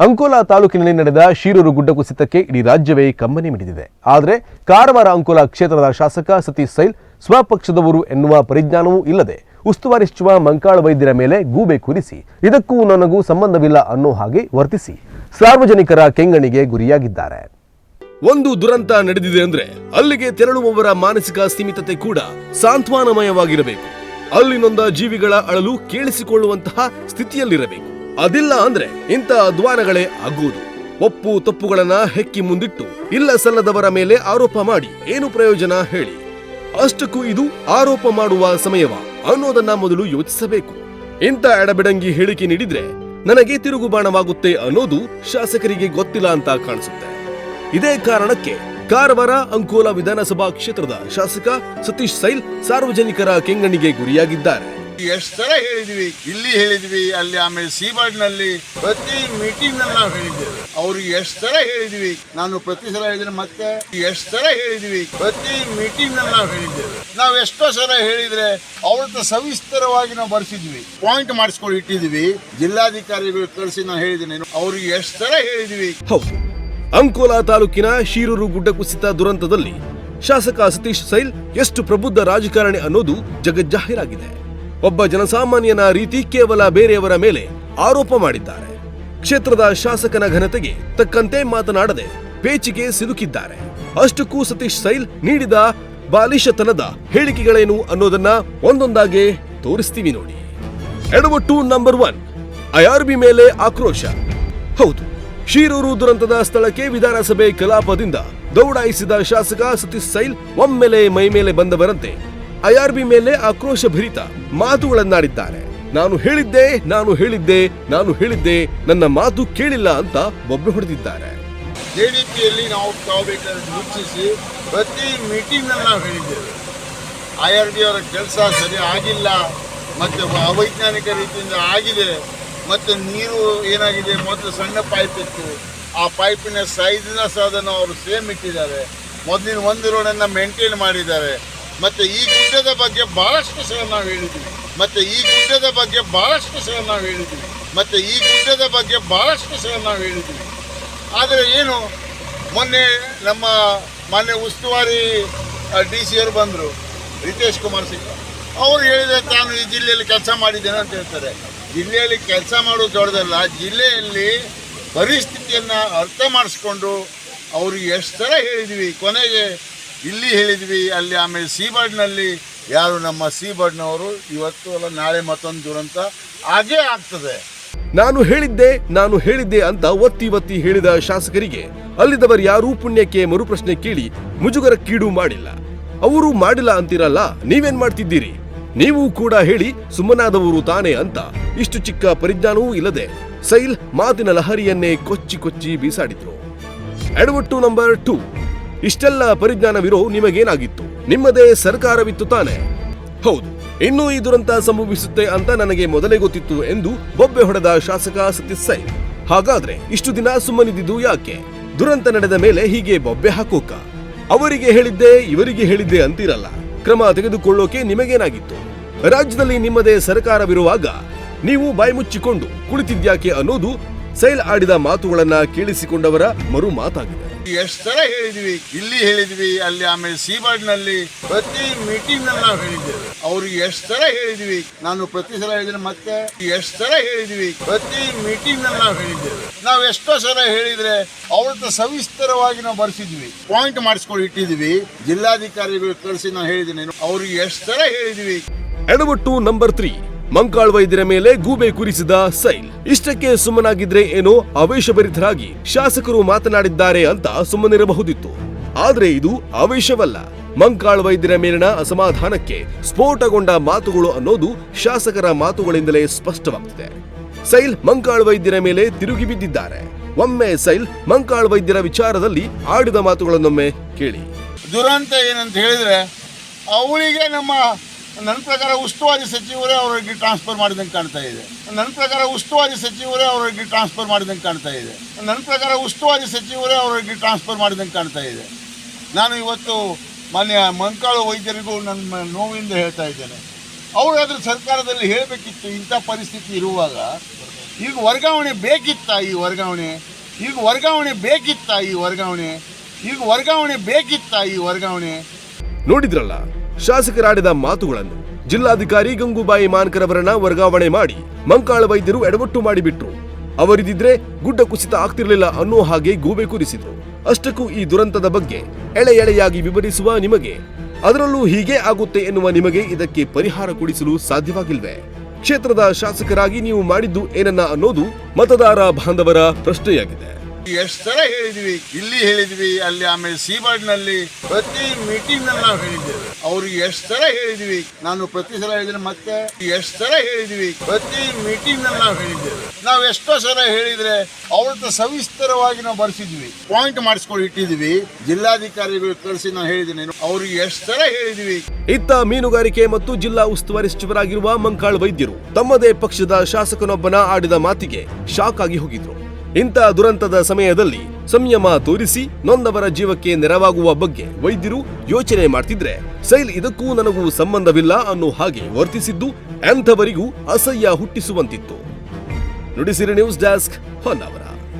ಅಂಕೋಲಾ ತಾಲೂಕಿನಲ್ಲಿ ನಡೆದ ಶಿರೂರು ಗುಡ್ಡ ಕುಸಿತಕ್ಕೆ ಇಡೀ ರಾಜ್ಯವೇ ಕಮ್ಮನೆ ಮಿಡಿದಿದೆ. ಆದರೆ ಕಾರವಾರ ಅಂಕೋಲಾ ಕ್ಷೇತ್ರದ ಶಾಸಕ ಸತೀಶ್ ಸೈಲ್ ಸ್ವಪಕ್ಷದವರು ಎನ್ನುವ ಪರಿಜ್ಞಾನವೂ ಇಲ್ಲದೆ ಉಸ್ತುವಾರಿ ಸಚಿವ ಮಂಕಾಳ ವೈದ್ಯರ ಮೇಲೆ ಗೂಬೆ ಕೂರಿಸಿ ಇದಕ್ಕೂ ನನಗೂ ಸಂಬಂಧವಿಲ್ಲ ಅನ್ನೋ ಹಾಗೆ ವರ್ತಿಸಿ ಸಾರ್ವಜನಿಕರ ಕೆಂಗಣಿಗೆ ಗುರಿಯಾಗಿದ್ದಾರೆ. ಒಂದು ದುರಂತ ನಡೆದಿದೆ ಅಂದ್ರೆ ಅಲ್ಲಿಗೆ ತೆರಳುವವರ ಮಾನಸಿಕ ಸೀಮಿತತೆ ಕೂಡ ಸಾಂತ್ವನಮಯವಾಗಿರಬೇಕು. ಅಲ್ಲಿನೊಂದ ಜೀವಿಗಳ ಅಳಲು ಕೇಳಿಸಿಕೊಳ್ಳುವಂತಹ ಸ್ಥಿತಿಯಲ್ಲಿರಬೇಕು. ಅದಿಲ್ಲ ಅಂದ್ರೆ ಇಂಥ ಅಧ್ವಾನಗಳೇ ಆಗುವುದು. ಒಪ್ಪು ತಪ್ಪುಗಳನ್ನ ಹೆಕ್ಕಿ ಮುಂದಿಟ್ಟು ಇಲ್ಲ ಸಲ್ಲದವರ ಮೇಲೆ ಆರೋಪ ಮಾಡಿ ಏನು ಪ್ರಯೋಜನ ಹೇಳಿ. ಅಷ್ಟಕ್ಕೂ ಇದು ಆರೋಪ ಮಾಡುವ ಸಮಯವ ಅನ್ನೋದನ್ನ ಮೊದಲು ಯೋಚಿಸಬೇಕು. ಇಂಥ ಎಡಬಿಡಂಗಿ ಹೇಳಿಕೆ ನೀಡಿದ್ರೆ ನನಗೆ ತಿರುಗುಬಾಣವಾಗುತ್ತೆ ಅನ್ನೋದು ಶಾಸಕರಿಗೆ ಗೊತ್ತಿಲ್ಲ ಅಂತ ಕಾಣಿಸುತ್ತೆ. ಇದೇ ಕಾರಣಕ್ಕೆ ಕಾರವಾರ ಅಂಕೋಲಾ ವಿಧಾನಸಭಾ ಕ್ಷೇತ್ರದ ಶಾಸಕ ಸತೀಶ್ ಸೈಲ್ ಸಾರ್ವಜನಿಕರ ಕೆಂಗಣ್ಣಿಗೆ ಗುರಿಯಾಗಿದ್ದಾರೆ. ಎಷ್ಟ್ ತರ ಹೇಳಿದ್ವಿ? ಇಲ್ಲಿ ಹೇಳಿದ್ವಿ, ಅಲ್ಲಿ ಆಮೇಲೆ ಸೀಬರ್ಡ್ನಲ್ಲಿ ಪ್ರತಿ ಮೀಟಿಂಗ್ನಲ್ಲಿ ನಾವು ಹೇಳಿದ್ದೇವೆ. ಅವ್ರಿಗೆ ಎಷ್ಟರ ಹೇಳಿದ್ವಿ? ನಾನು ಪ್ರತಿ ಸಲ ಹೇಳಿದ್ರೆ ಮತ್ತೆ ಎಷ್ಟರ ಹೇಳಿದ್ವಿ? ಪ್ರತಿ ಮೀಟಿಂಗ್ನಲ್ಲಿ ನಾವು ಹೇಳಿದ್ದೇವೆ. ನಾವು ಎಷ್ಟೋ ಸಲ ಹೇಳಿದ್ರೆ ಅವ್ರ ಹತ್ರ ಸವಿಸ್ತರವಾಗಿ ನಾವು ಬರ್ಸಿದ್ವಿ. ಪಾಯಿಂಟ್ ಮಾಡಿಸ್ಕೊಂಡು ಇಟ್ಟಿದ್ವಿ. ಜಿಲ್ಲಾಧಿಕಾರಿಗಳು ಕಳಿಸಿ ನಾನು ಹೇಳಿದ್ದೀನಿ. ಅವ್ರಿಗೆ ಎಷ್ಟರ ಹೇಳಿದ್ವಿ? ಹೌದು. ಅಂಕೋಲಾ ತಾಲೂಕಿನ ಶಿರೂರು ಗುಡ್ಡ ಕುಸಿತ ದುರಂತದಲ್ಲಿ ಶಾಸಕ ಸತೀಶ್ ಸೈಲ್ ಎಷ್ಟು ಪ್ರಬುದ್ಧ ರಾಜಕಾರಣಿ ಅನ್ನೋದು ಜಗಜ್ಜಾಹೀರಾಗಿದೆ ಒಬ್ಬ ಜನಸಾಮಾನ್ಯನ ರೀತಿ ಕೇವಲ ಬೇರೆಯವರ ಮೇಲೆ ಆರೋಪ ಮಾಡಿದ್ದಾರೆ. ಕ್ಷೇತ್ರದ ಶಾಸಕನ ಘನತೆಗೆ ತಕ್ಕಂತೆ ಮಾತನಾಡದೆ ಪೇಚಿಗೆ ಸಿಲುಕಿದ್ದಾರೆ. ಅಷ್ಟಕ್ಕೂ ಸತೀಶ್ ಸೈಲ್ ನೀಡಿದ ಬಾಲಿಶತನದ ಹೇಳಿಕೆಗಳೇನು ಅನ್ನೋದನ್ನ ಒಂದೊಂದಾಗೆ ತೋರಿಸ್ತೀವಿ ನೋಡಿ. ಎಡವಟ್ಟು ನಂಬರ್ ಒನ್ ಐಆರ್ಬಿ ಮೇಲೆ ಆಕ್ರೋಶ. ಹೌದು, ಶಿರೂರು ದುರಂತದ ಸ್ಥಳಕ್ಕೆ ವಿಧಾನಸಭೆ ಕಲಾಪದಿಂದ ದೌಡಾಯಿಸಿದ ಶಾಸಕ ಸತೀಶ್ ಸೈಲ್ ಒಮ್ಮೆಲೆ ಮೈಮೇಲೆ ಬಂದವರಂತೆ ಐಆರ್ಬಿ ಮೇಲೆ ಆಕ್ರೋಶ ಭರಿತ ಮಾತುಗಳನ್ನಾಡಿದ್ದಾರೆ. ನಾನು ಹೇಳಿದ್ದೆ ನಾನು ಹೇಳಿದ್ದೆ ನಾನು ಹೇಳಿದ್ದೆ, ನನ್ನ ಮಾತು ಕೇಳಿಲ್ಲ ಅಂತ ಒಬ್ಬರು ಹೊಡೆದಿದ್ದಾರೆ. ಜೆಡಿಪಿಯಲ್ಲಿ ನಾವು ತಗೋಬೇಕಾದ್ರೆ ವೀಕ್ಷಿಸಿ ಪ್ರತಿ ಮೀಟಿಂಗ್ ನಾವು ಹೇಳಿದ್ದೇವೆ. ಐ ಆರ್ ಅವರ ಕೆಲಸ ಸರಿ ಆಗಿಲ್ಲ, ಮತ್ತೆ ಅವೈಜ್ಞಾನಿಕ ರೀತಿಯಿಂದ ಆಗಿದೆ, ಮತ್ತೆ ನೀರು ಏನಾಗಿದೆ, ಮೊದಲು ಸಣ್ಣ ಪೈಪ್ ಇತ್ತು. ಆ ಪೈಪಿನ ಸೈಜಿನ ಸಾಧನ ಅವರು ಸೇಮ್ ಇಟ್ಟಿದ್ದಾರೆ. ಮೊದಲಿನ ಒಂದು ರೋಡನ್ನು ಮೇಂಟೈನ್ ಮಾಡಿದ್ದಾರೆ. ಮತ್ತೆ ಈ ಗುಡ್ಡದ ಬಗ್ಗೆ ಬಹಳಷ್ಟು ಸಲ ನಾವು ಹೇಳಿದ್ದೀವಿ ಮತ್ತೆ ಈ ಗುಡ್ಡದ ಬಗ್ಗೆ ಬಹಳಷ್ಟು ಸಲ ನಾವು ಹೇಳಿದ್ದೀವಿ ಮತ್ತೆ ಈ ಗುಡ್ಡದ ಬಗ್ಗೆ ಬಹಳಷ್ಟು ಸಲ ನಾವು ಹೇಳಿದ್ದೀವಿ ಆದರೆ ಏನು, ಮೊನ್ನೆ ನಮ್ಮ ಮಾನ್ಯ ಉಸ್ತುವಾರಿ ಡಿ ಸಿ ಅವರು ಬಂದರು, ರಿತೇಶ್ ಕುಮಾರ್ ಸಿಂಗ್. ಅವರು ಹೇಳಿದರೆ ತಾನು ಈ ಜಿಲ್ಲೆಯಲ್ಲಿ ಕೆಲಸ ಮಾಡಿದ್ದೇನೆ ಅಂತ ಹೇಳ್ತಾರೆ. ಜಿಲ್ಲೆಯಲ್ಲಿ ಕೆಲಸ ಮಾಡೋದು ದೊಡ್ಡದಲ್ಲ ಜಿಲ್ಲೆಯಲ್ಲಿ ಪರಿಸ್ಥಿತಿಯನ್ನು ಅರ್ಥ ಮಾಡಿಸ್ಕೊಂಡು ಅವ್ರಿಗೆ ಎಷ್ಟು ಥರ ಹೇಳಿದ್ವಿ. ಕೊನೆಗೆ ಇಲ್ಲಿ ಹೇಳಿದ್ವಿ, ಅಲ್ಲಿ ಆಮೇಲೆ ಸೀಬರ್ಡ್ನಲ್ಲಿ ಯಾರು ನಮ್ಮ ಸೀಬರ್ಡ್ನವರು, ಇವತ್ತು ಅಲ್ಲ, ನಾಳೆ ಮತ್ತೊಂದು ದುರಂತ ಹಾಗೇ ಆಗ್ತದೆ. ನಾನು ಹೇಳಿದ್ದೆ ನಾನು ಹೇಳಿದ್ದೆ ಅಂತ ಒತ್ತಿ ಒತ್ತಿ ಹೇಳಿದ ಶಾಸಕರಿಗೆ ಅಲ್ಲಿದ್ದವರು ಯಾರೂ ಪುಣ್ಯಕ್ಕೆ ಮರುಪ್ರಶ್ನೆ ಕೇಳಿ ಮುಜುಗರಕ್ಕೀಡು ಮಾಡಿಲ್ಲ. ಅವರು ಮಾಡಿಲ್ಲ ಅಂತಿರಲ್ಲ, ನೀವೇನ್ ಮಾಡ್ತಿದ್ದೀರಿ? ನೀವು ಕೂಡ ಹೇಳಿ, ಸುಮ್ಮನಾದವರು ತಾನೇ ಅಂತ ಇಷ್ಟು ಚಿಕ್ಕ ಪರಿಜ್ಞಾನವೂ ಇಲ್ಲದೆ ಸೈಲ್ ಮಾತಿನ ಲಹರಿಯನ್ನೇ ಕೊಚ್ಚಿ ಕೊಚ್ಚಿ ಬೀಸಾಡಿದ್ರು. ಎಡವಟ್ಟು ನಂಬರ್ ಟೂ ಇಷ್ಟೆಲ್ಲ ಪರಿಜ್ಞಾನವಿರೋ ನಿಮಗೇನಾಗಿತ್ತು? ನಿಮ್ಮದೇ ಸರ್ಕಾರವಿತ್ತು ತಾನೆ. ಹೌದು, ಇನ್ನೂ ಈ ದುರಂತ ಸಂಭವಿಸುತ್ತೆ ಅಂತ ನನಗೆ ಮೊದಲೇ ಗೊತ್ತಿತ್ತು ಎಂದು ಬೊಬ್ಬೆ ಹೊಡೆದ ಶಾಸಕ ಸತೀಶ್ ಸೈ. ಹಾಗಾದ್ರೆ ಇಷ್ಟು ದಿನ ಸುಮ್ಮನಿದ್ದು ಯಾಕೆ? ದುರಂತ ನಡೆದ ಮೇಲೆ ಹೀಗೆ ಬೊಬ್ಬೆ ಹಾಕೋಕ? ಅವರಿಗೆ ಹೇಳಿದ್ದೆ, ಇವರಿಗೆ ಹೇಳಿದ್ದೆ ಅಂತಿರಲ್ಲ. ಕ್ರಮ ತೆಗೆದುಕೊಳ್ಳೋಕೆ ನಿಮಗೇನಾಗಿತ್ತು? ರಾಜ್ಯದಲ್ಲಿ ನಿಮ್ಮದೇ ಸರ್ಕಾರವಿರುವಾಗ ನೀವು ಬಾಯಿ ಮುಚ್ಚಿಕೊಂಡು ಕುಳಿತಿದ್ಯಾಕೆ ಅನ್ನೋದು ಸೈಲ್ ಆಡಿದ ಮಾತುಗಳನ್ನ ಕೇಳಿಸಿಕೊಂಡವರ ಮರು ಮಾತಾಗಿದೆ ಎಷ್ಟು ಹೇಳಿದ್ವಿ? ಇಲ್ಲಿ ಹೇಳಿದ್ವಿ, ಅಲ್ಲಿ ಆಮೇಲೆ ಸೀಬಾರ್ಡ್ನಲ್ಲಿ ಪ್ರತಿ ಮೀಟಿಂಗ್ನಲ್ಲಿ ನಾವು ಹೇಳಿದ್ದೇವೆ. ಅವ್ರಿಗೆ ಎಷ್ಟು ಹೇಳಿದ್ವಿ? ನಾನು ಪ್ರತಿ ಸಲ ಹೇಳಿದ್ರೆ ಮತ್ತೆ ಎಷ್ಟು ಹೇಳಿದ್ವಿ? ಪ್ರತಿ ಮೀಟಿಂಗ್ನಲ್ಲಿ ನಾವು ಹೇಳಿದ್ದೇವೆ. ನಾವು ಎಷ್ಟೋ ಸಲ ಹೇಳಿದ್ರೆ ಅವ್ರ ಹತ್ರ ಸವಿಸ್ತರವಾಗಿ ನಾವು ಬರ್ಸಿದ್ವಿ. ಪಾಯಿಂಟ್ ಮಾಡಿಸ್ಕೊಂಡು ಇಟ್ಟಿದ್ವಿ ಜಿಲ್ಲಾಧಿಕಾರಿಗಳು ಕಳಿಸಿ ನಾನು ಹೇಳಿದ್ದೀನಿ. ಅವ್ರಿಗೆ ಎಷ್ಟು ಹೇಳಿದ್ವಿ? ಎಡವಟ್ಟು ನಂಬರ್ ತ್ರೀ ಮಂಕಾಳ್ ವೈದ್ಯರ ಮೇಲೆ ಗೂಬೆ ಕುರಿಸಿದ ಸೈಲ್. ಇಷ್ಟಕ್ಕೆ ಸುಮ್ಮನಾಗಿದ್ರೆ ಏನೋ ಆವೇಶಭರಿತರಾಗಿ ಶಾಸಕರು ಮಾತನಾಡಿದ್ದಾರೆ ಅಂತ ಸುಮ್ಮನಿರಬಹುದಿತ್ತು. ಆದ್ರೆ ಇದು ಆವೇಶವಲ್ಲ. ಮಂಕಾಳ್ ವೈದ್ಯರ ಮೇಲಿನ ಅಸಮಾಧಾನಕ್ಕೆ ಸ್ಫೋಟಗೊಂಡ ಮಾತುಗಳು ಅನ್ನೋದು ಶಾಸಕರ ಮಾತುಗಳಿಂದಲೇ ಸ್ಪಷ್ಟವಾಗ್ತಿದೆ. ಸೈಲ್ ಮಂಕಾಳ್ ವೈದ್ಯರ ಮೇಲೆ ತಿರುಗಿ ಬಿದ್ದಿದ್ದಾರೆ. ಒಮ್ಮೆ ಸೈಲ್ ಮಂಕಾಳ್ ವೈದ್ಯರ ವಿಚಾರದಲ್ಲಿ ಆಡಿದ ಮಾತುಗಳನ್ನೊಮ್ಮೆ ಕೇಳಿ. ದುರಂತ ಏನಂತ ಹೇಳಿದ್ರೆ, ಅವಳಿಗೆ ನಮ್ಮ ನನ್ನ ಪ್ರಕಾರ ಉಸ್ತುವಾರಿ ಸಚಿವರೇ ಅವರಿಗೆ ಟ್ರಾನ್ಸ್ಫರ್ ಮಾಡಿದಂಗೆ ಕಾಣ್ತಾ ಇದೆ. ನನ್ನ ಪ್ರಕಾರ ಉಸ್ತುವಾರಿ ಸಚಿವರೇ ಅವರಿಗೆ ಟ್ರಾನ್ಸ್ಫರ್ ಮಾಡಿದಂಗೆ ಕಾಣ್ತಾ ಇದೆ. ನನ್ನ ಪ್ರಕಾರ ಉಸ್ತುವಾರಿ ಸಚಿವರೇ ಅವರಿಗೆ ಟ್ರಾನ್ಸ್ಫರ್ ಮಾಡಿದಂಗೆ ಕಾಣ್ತಾ ಇದೆ. ನಾನು ಇವತ್ತು ಮಾನ್ಯ ಮಂಕಾಳು ವೈದ್ಯರಿಗೂ ನನ್ನ ನೋವಿಂದ ಹೇಳ್ತಾ ಇದ್ದೇನೆ. ಅವರಾದ್ರೂ ಸರ್ಕಾರದಲ್ಲಿ ಹೇಳಬೇಕಿತ್ತು ಇಂಥ ಪರಿಸ್ಥಿತಿ ಇರುವಾಗ, ಈಗ ವರ್ಗಾವಣೆ ಬೇಕಿತ್ತಾ ಈ ವರ್ಗಾವಣೆ? ಈಗ ವರ್ಗಾವಣೆ ಬೇಕಿತ್ತಾ ಈ ವರ್ಗಾವಣೆ? ಈಗ ವರ್ಗಾವಣೆ ಬೇಕಿತ್ತಾ ಈ ವರ್ಗಾವಣೆ? ನೋಡಿದ್ರಲ್ಲ ಶಾಸಕರಾಡಿದ ಮಾತುಗಳನ್ನು ಜಿಲ್ಲಾಧಿಕಾರಿ ಗಂಗೂಬಾಯಿ ಮಾನ್ಕರವರನ್ನ ವರ್ಗಾವಣೆ ಮಾಡಿ ಮಂಕಾಳ ವೈದ್ಯರು ಎಡವಟ್ಟು ಮಾಡಿಬಿಟ್ರು. ಅವರಿದಿದ್ರೆ ಗುಡ್ಡ ಕುಸಿತ ಆಗ್ತಿರ್ಲಿಲ್ಲ ಅನ್ನೋ ಹಾಗೆ ಗೂಬೆ ಕೂರಿಸಿದ್ರು. ಅಷ್ಟಕ್ಕೂ ಈ ದುರಂತದ ಬಗ್ಗೆ ಎಳೆ ಎಳೆಯಾಗಿ ವಿವರಿಸುವ ನಿಮಗೆ. ಅದರಲ್ಲೂ ಹೀಗೆ ಆಗುತ್ತೆ ಎನ್ನುವ ನಿಮಗೆ ಇದಕ್ಕೆ ಪರಿಹಾರ ಕೊಡಿಸಲು ಸಾಧ್ಯವಾಗಿಲ್ವೇ? ಕ್ಷೇತ್ರದ ಶಾಸಕರಾಗಿ ನೀವು ಮಾಡಿದ್ದು ಏನನ್ನ ಅನ್ನೋದು ಮತದಾರ ಬಾಂಧವರ ಪ್ರಶ್ನೆಯಾಗಿದೆ. ಎಷ್ಟು ಸಲ ಹೇಳಿದ್ವಿ? ಇಲ್ಲಿ ಹೇಳಿದ್ವಿ, ಅಲ್ಲಿ ಆಮೇಲೆ ಸೀಬಾರ್ಡ್ನಲ್ಲಿ ಪ್ರತಿ ಮೀಟಿಂಗ್ನಲ್ಲಿ ನಾವು ಹೇಳಿದ್ದೇವೆ. ಅವ್ರಿಗೆ ಎಷ್ಟರ ಹೇಳಿದ್ವಿ? ನಾನು ಪ್ರತಿ ಸಲ ಹೇಳಿದ್ರೆ ಮತ್ತೆ ಎಷ್ಟು ಸಲ ಹೇಳಿದ್ವಿ? ಪ್ರತಿ ಮೀಟಿಂಗ್ನಲ್ಲಿ ನಾವು ಹೇಳಿದ್ದೇವೆ. ನಾವು ಎಷ್ಟೋ ಸಲ ಹೇಳಿದ್ರೆ ಅವ್ರದ್ದು ಸವಿಸ್ತರವಾಗಿ ನಾವು ಬರ್ಸಿದ್ವಿ. ಪಾಯಿಂಟ್ ಮಾಡಿಸ್ಕೊಂಡು ಇಟ್ಟಿದ್ವಿ ಜಿಲ್ಲಾಧಿಕಾರಿಗಳು ಕಳಿಸಿ ನಾನು ಹೇಳಿದ್ದೇನೆ. ಅವ್ರಿಗೆ ಎಷ್ಟರ ಹೇಳಿದ್ವಿ? ಇತ್ತ ಮೀನುಗಾರಿಕೆ ಮತ್ತು ಜಿಲ್ಲಾ ಉಸ್ತುವಾರಿ ಸಚಿವರಾಗಿರುವ ಮಂಕಾಳ್ ವೈದ್ಯರು ತಮ್ಮದೇ ಪಕ್ಷದ ಶಾಸಕನೊಬ್ಬನ ಆಡಿದ ಮಾತಿಗೆ ಶಾಕ್ ಆಗಿ ಹೋಗಿದ್ರು. ಇಂಥ ದುರಂತದ ಸಮಯದಲ್ಲಿ ಸಂಯಮ ತೋರಿಸಿ ನೊಂದವರ ಜೀವಕ್ಕೆ ನೆರವಾಗುವ ಬಗ್ಗೆ ವೈದ್ಯರು ಯೋಚನೆ ಮಾಡ್ತಿದ್ರೆ ಸೈಲ್ ಇದಕ್ಕೂ ನನಗೂ ಸಂಬಂಧವಿಲ್ಲ ಅನ್ನೋ ಹಾಗೆ ವರ್ತಿಸಿದ್ದು ಅಂಥವರಿಗೂ ಅಸಹ್ಯ ಹುಟ್ಟಿಸುವಂತಿತ್ತು. Nudisiri news desk Honnavar.